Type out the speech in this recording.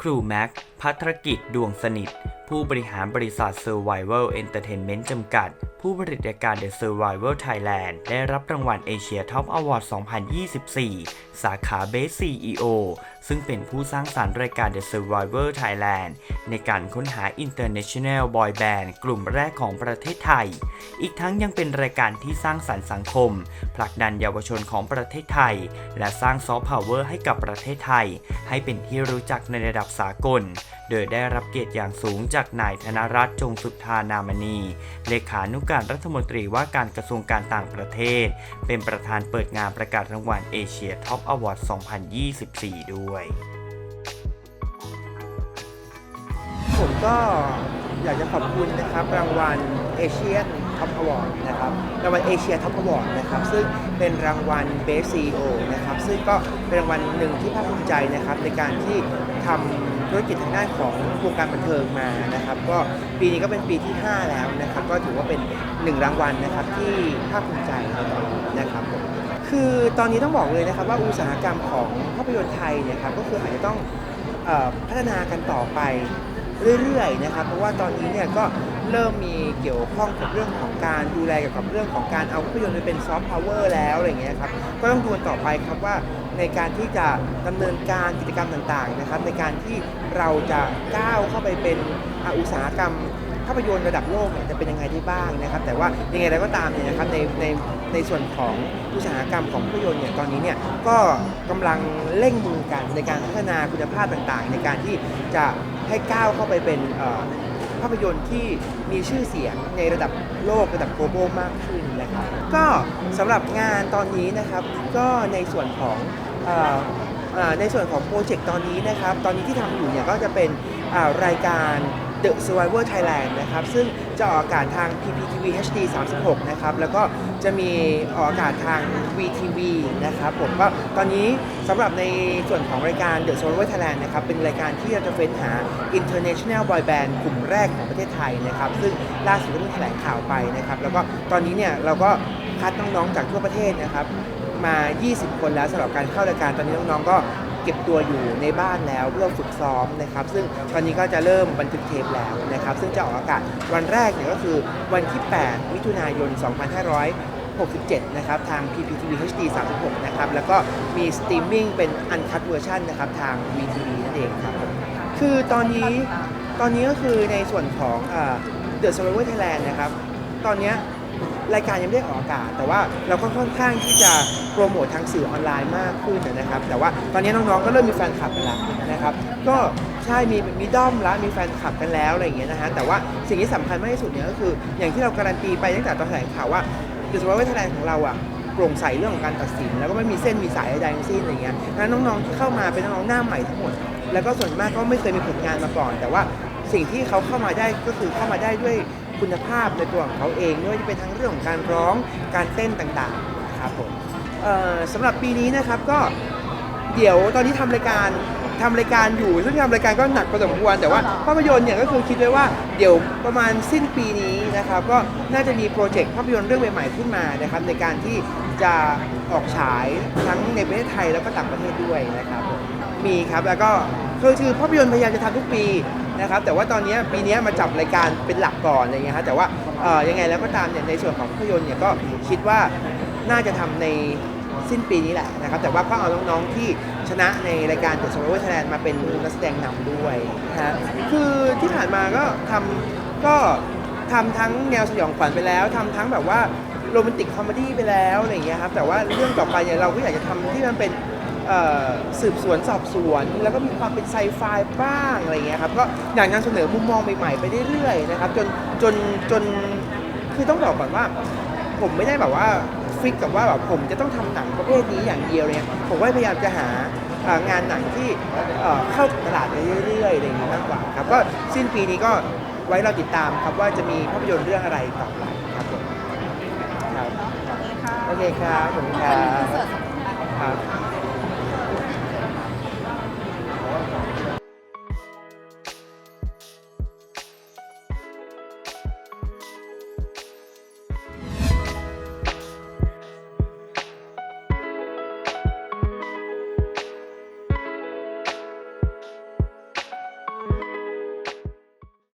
ครูแม็กพัทรกิจดวงสนิท ผู้บริหารบริษัท Survival Entertainment จำกัด ผู้ผลิตรายการ The Survival Thailand ได้รับรางวัล Asia Top Award 2024 สาขา Best CEO ซึ่งเป็นผู้สร้างสรรค์รายการ The Survival Thailand ในการค้นหา International Boy Band กลุ่มแรกของประเทศไทย อีกทั้งยังเป็นรายการที่สร้างสรรค์สังคม ผลักดันเยาวชนของประเทศไทย และสร้างซอฟต์พาวเวอร์ให้กับประเทศไทย ให้เป็นที่รู้จักในระดับสากล โดยได้รับเกียรติอย่างสูงจากนายธนรัตน์จงสุทธานามณี เลขานุการรัฐมนตรีว่าการกระทรวงการต่างประเทศ เป็นประธานเปิดงานประกาศรางวัลเอเชียท็อปอวอร์ด 2024 ด้วยผมก็อยากจะขอบคุณนะครับรางวัลเอเชียนท็อปอวอร์ดนะครับรางวัลเอเชียท็อปอวอร์ดนะครับซึ่งเป็นรางวัลเบสซีโอนะครับซึ่งก็เป็นรางวัลหนึ่งที่ภาคภูมิใจนะครับในการที่ทำธุรกิจทางด้านของวงการบันเทิงมานะครับก็ปีนี้ก็เป็นปีที่ 5 แล้วนะครับก็ถือว่าเป็นหนึ่งรางวัลนะครับที่ภาคภูมิใจนะครับผม คือตอนนี้ต้องบอกเลยนะครับว่าอุตสาหกรรมของภาพยนตร์ไทยเนี่ยครับก็คืออาจจะต้องอพัฒนากันต่อไปเรื่อยๆนะครับเพราะว่าตอนนี้เนี่ยก็เริ่มมีเกี่ยวข้องกับเรื่องของการดูแลเกี่ยวกับเรื่องของการเอาภาพยนตร์ไปเป็นซอฟต์พาวเวอร์แล้วอะไรอย่างเงี้ยครับก็ต้องดูกันต่อไปครับว่าในการที่จะดำเนินการกิจกรรมต่างๆนะครับในการที่เราจะก้าวเข้าไปเป็นอุตสาหกรรมาพยนตร์ระดับโลกเนี่ยจะเป็นยังไงได้บ้างนะครับ แต่ว่ายังไงแล้วก็ตามเนี่ยนะครับในในในส่วนของอุตสาหกรรมของภาพยนตร์เนี่ยตอนนี้เนี่ยก็กำลังเร่งมือกันในการพัฒนาคุณภาพต่างๆ ในการที่จะให้ก้าวเข้าไปเป็นภาพยนตร์ที่มีชื่อเสียงในระดับโลกระดับ global มากขึ้นนะครับ ก็สำหรับงานตอนนี้นะครับก็ในส่วนของในส่วนของโปรเจกต์ตอนนี้นะครับ ตอนนี้ที่ทำอยู่เนี่ยก็จะเป็นรายการ The Survivor Thailand นะครับ ซึ่งจะออกอากาศทาง PPTV HD 36 นะครับ แล้วก็จะมีออกอากาศทาง VTV นะครับผมก็ตอนนี้สำหรับในส่วนของรายการ The Survivor Thailand นะครับ เป็นรายการที่เราจะเฟ้นหา International Boy Band กลุ่มแรกของประเทศไทยนะครับ ซึ่งล่าสุดก็เพิ่งแถลงข่าวไปนะครับ แล้วก็ตอนนี้เนี่ยเราก็คัดน้องๆจากทั่วประเทศนะครับมา 20 คนแล้วสำหรับการเข้ารายการตอนนี้น้องๆก็ เก็บตัวอยู่ในบ้านแล้วเพื่อฝึกซ้อมนะครับ ซึ่งตอนนี้ก็จะเริ่มบันทึกเทปแล้วนะครับ ซึ่งจะออกอากาศวันแรกเนี่ยก็คือวันที่ 8 มิถุนายน 2567 นะครับ ทาง PPTV HD 36 นะครับ แล้วก็มีสตรีมมิ่งเป็นอันคั v เวอร์ชันนะครับ ทาง VTV นั่นเองครับ คือตอนนี้ ตอนนี้ก็คือในส่วนของอ่า The Survivor Thailand นะครับ ตอนเนี้ย รายการยังไม่ได้ออกอากาศ แต่ว่าเราก็ค่อนข้างที่จะโปรโมททางสื่อออนไลน์มากขึ้นนะครับ แต่ว่าตอนนี้น้องๆก็เริ่มมีแฟนคลับกันแล้วนะครับ ก็ใช่มีมีด้อมแล้วมีแฟนคลับกันแล้วอะไรอย่างเงี้ยนะฮะแต่ว่าสิ่งที่สำคัญมากที่สุดเนี่ยก็คือ อย่างที่เราการันตีไปตั้งแต่ตอนแถลงข่าวว่าดูสมมติว่าไทแลนของเราอะโปร่งใสเรื่องของการตัดสิน แล้วก็ไม่มีเส้นมีสายใดๆทั้งสิ้นอะไรเงี้ยงั้นน้องๆที่เข้ามาเป็นน้องๆหน้าใหม่ทั้งหมด แล้วก็ส่วนมากก็ไม่เคยมีผลงานมาก่อน แต่ว่าสิ่งที่เขาเข้ามาได้ก็คือเข้ามาได้ด้วย คุณภาพในตัวของเขาเองไม่ว่าจะเป็นทั้งเรื่องของการร้องการเต้นต่างๆนะครับผมสำหรับปีนี้นะครับก็เดี๋ยวตอนนี้ทำรายการทำรายการอยู่ซึ่งทำรายการก็หนักพอสมควรแต่ว่าภาพยนตร์เนี่ยก็คือคิดไว้ว่าเดี๋ยวประมาณสิ้นปีนี้นะครับก็น่าจะมีโปรเจกต์ภาพยนตร์เรื่องใหม่ๆขึ้นมานะครับในการที่จะออกฉายทั้งในประเทศไทยแล้วก็ต่างประเทศด้วยนะครับมีครับแล้วก็ คือคือภาพยนตร์พยายามจะทำทุกปีนะครับแต่ว่าตอนนี้ปีนี้มาจับรายการเป็นหลักก่อนอะไรเงี้ยฮะแต่ว่าเอ่อยังไงแล้วก็ตามเนี่ยในส่วนของภาพยนตร์เนี่ยก็คิดว่าน่าจะทำในสิ้นปีนี้แหละนะครับแต่ว่าก็เอาน้องๆที่ชนะในรายการ The Survivor Thailand มาเป็นนักแสดงนำด้วยนะฮะคือที่ผ่านมาก็ทำก็ทำทั้งแนวสยองขวัญไปแล้วทำทั้งแบบว่าโรแมนติกคอมเมดี้ไปแล้วอะไรอย่างเงี้ยครับแต่ว่าเรื่องต่อไปเนี่ยเราก็อยากจะทำที่มันเป็น เอ่อสืบสวนสอบสวน แล้วก็มีความเป็นไซไฟบ้างอะไรเงี้ยครับก็อยากนำเสนอมุมมองใหม่ๆไปเรื่อยๆนะครับจนจนจนคือต้องบอกก่อนว่า ผมไม่ได้แบบว่าฟิกกับว่าแบบผมจะต้องทำหนังประเภทนี้อย่างเดียวเนี่ยผมก็พยายามจะหาเอ่องานหนังที่เอ่อเข้าตลาดไปเรื่อยๆอะไรอย่างนี้มากกว่าครับก็สิ้นปีนี้ก็ไว้เราติดตามครับว่าจะมีภาพยนตร์เรื่องอะไรต่อไปครับผมครับ โอเคค่ะโอเคครับผมครัเป็นบเสิร์ตครับ